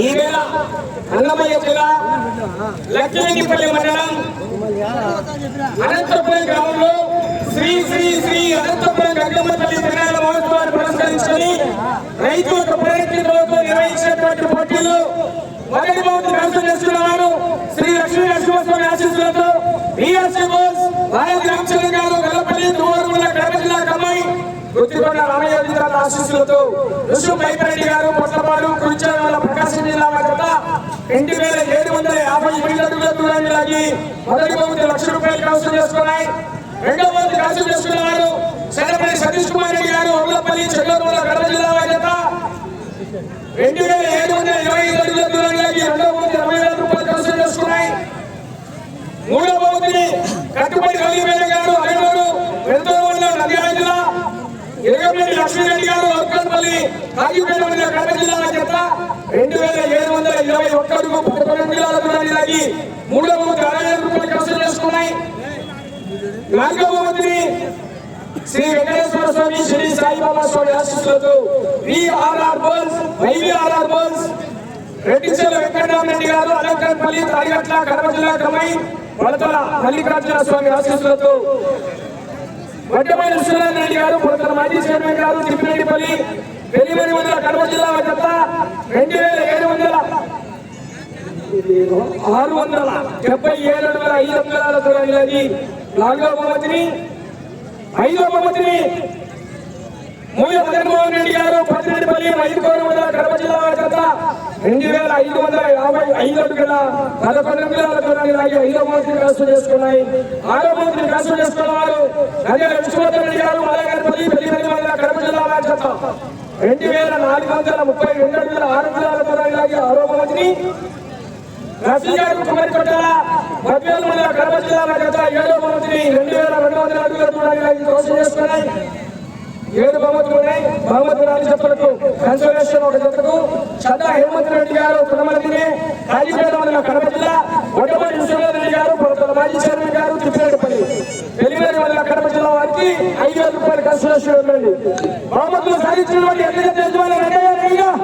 ఈవేళ అన్నమయ్య జిల్లా లక్ష్మీపల్లి మండలం అనంతపురం గ్రామంలో శ్రీ శ్రీ శ్రీ అనంతపురం గంగమ్మ తల్లి తిరణాల మహోత్సవాన్ని పురస్కరించుకొని రైతులకు ప్రయత్నంతో నిర్వహించినటువంటి పోటీలు మొదటి బహుమతి కలుసు చేస్తున్నవారు శ్రీ లక్ష్మీ నరసింహస్వామి ఆశీస్సులతో బిఎస్సీ ఆశీస్సులతో ఋషు పైపరెడ్డి గారు పొట్లపాడు కురిచేవాళ్ళ ప్రకాశం జిల్లా జత రెండు వేల ఏడు వందల యాభై ఎనిమిది అడుగుల దూరాన్ని లాగి మొదటి బహుమతి లక్ష రూపాయలు కవసం చేసుకున్నాయి. రెండవ బహుమతి కవసం చేసుకున్నవారు సెలపల్లి సతీష్ కుమార్ రెడ్డి గారు అమలపల్లి చెల్లూరు కడప జిల్లా జత రెండు వేల ఏడు వందల ఇరవై ఐదు అడుగుల దూరాన్ని లాగి రెండవ బహుమతి అరవై వేల రూపాయలు కవసం చేసుకున్నాయి. మూడవ బహుమతిని కట్టుబడి కలిగి గారు అరగూరు వెళ్తూరు మండలం నంద్యాల జిల్లా ఎరగపల్లి లక్ష్మీరెడ్డి గారు ఒక్కపల్లి కాగిపేట మండలం కడప జిల్లా చేత రెండు వేల ఏడు వందల ఇరవై ఒక్క అడుగు పదకొండు జిల్లాల దూరాన్ని లాగి మూడవ అరవై రూపాయలు కవసం చేసుకున్నాయి. నాలుగవ బహుమతిని శ్రీ వెంకటేశ్వర స్వామి శ్రీ సాయిబాబా స్వామి ఆశీస్సులతో విఆర్ఆర్ బోల్స్ వైవిఆర్ఆర్ బోల్స్. రెడ్డిచెల వెంకటరామరెడ్డి గారు అలంకరపల్లి తాడిగట్ల కడప జిల్లా క్రమై వడతల మల్లికార్జున స్వామి ఆశీస్సులతో వడ్డమైన విశ్వనాథ్ రెడ్డి గారు పురతల మాజీ చైర్మన్ గారు తిప్పిరెడ్డిపల్లి వెలిమరి వందల కడప జిల్లా జత రెండు వేల ఏడు వందల ఆరు వందల డెబ్బై ఏడు వందల ఐదు వందల దూరాన్ని నాలుగో బహుమతిని ఐదో బహుమతిని మూల జగన్మోహన్ రెడ్డి గారు పద్దెనిమిదిపల్లి ఐదు కోరు వందల కడప జిల్లా జత రెండు వేల ఐదు వందల యాభై ఐదు అడుగుల పదకొండు అంగుళాల దూరాన్ని లాగి ఐదో బహుమతిని కష్టం చేసుకున్నాయి. ఆరో బహుమతిని కష్టం చేసుకున్న వారు అదే విశ్వనాథ్ గారు పెళ్ళి కడప జిల్లా జత రెండు వేల నాలుగు వందల ముప్పై రెండు వందల ఆరు అంగుళాల దూరాన్ని ఆరో బహుమతిని కుమారి కొట్టాల మంది కడప జిల్లా జత ఏడో రెండు వేల రెండు వందల అడుగుల దూరాన్ని కలిసి చేసుకున్నాయి. ఏడు బహుమతులు ఉన్నాయి బహుమతులు నాలుగు జతలకు ఒక జతకు చంద్ర హేమంత్ రెడ్డి గారు కులమలదిని మండలం కడప జిల్లా ఒడ్డపల్లి విశ్వనాథ్ రెడ్డి గారు పొరతల మాజీ చైర్మన్ గారు తిప్పిరెడ్డిపల్లి వెలివేరు మండల కడప జిల్లా వారికి ఐదు వేల రూపాయలు కన్సోలేషన్ ఇవ్వండి బహుమతులు సాధించినటువంటి ఎన్ని జత యజమానులు రెడ్డి గారు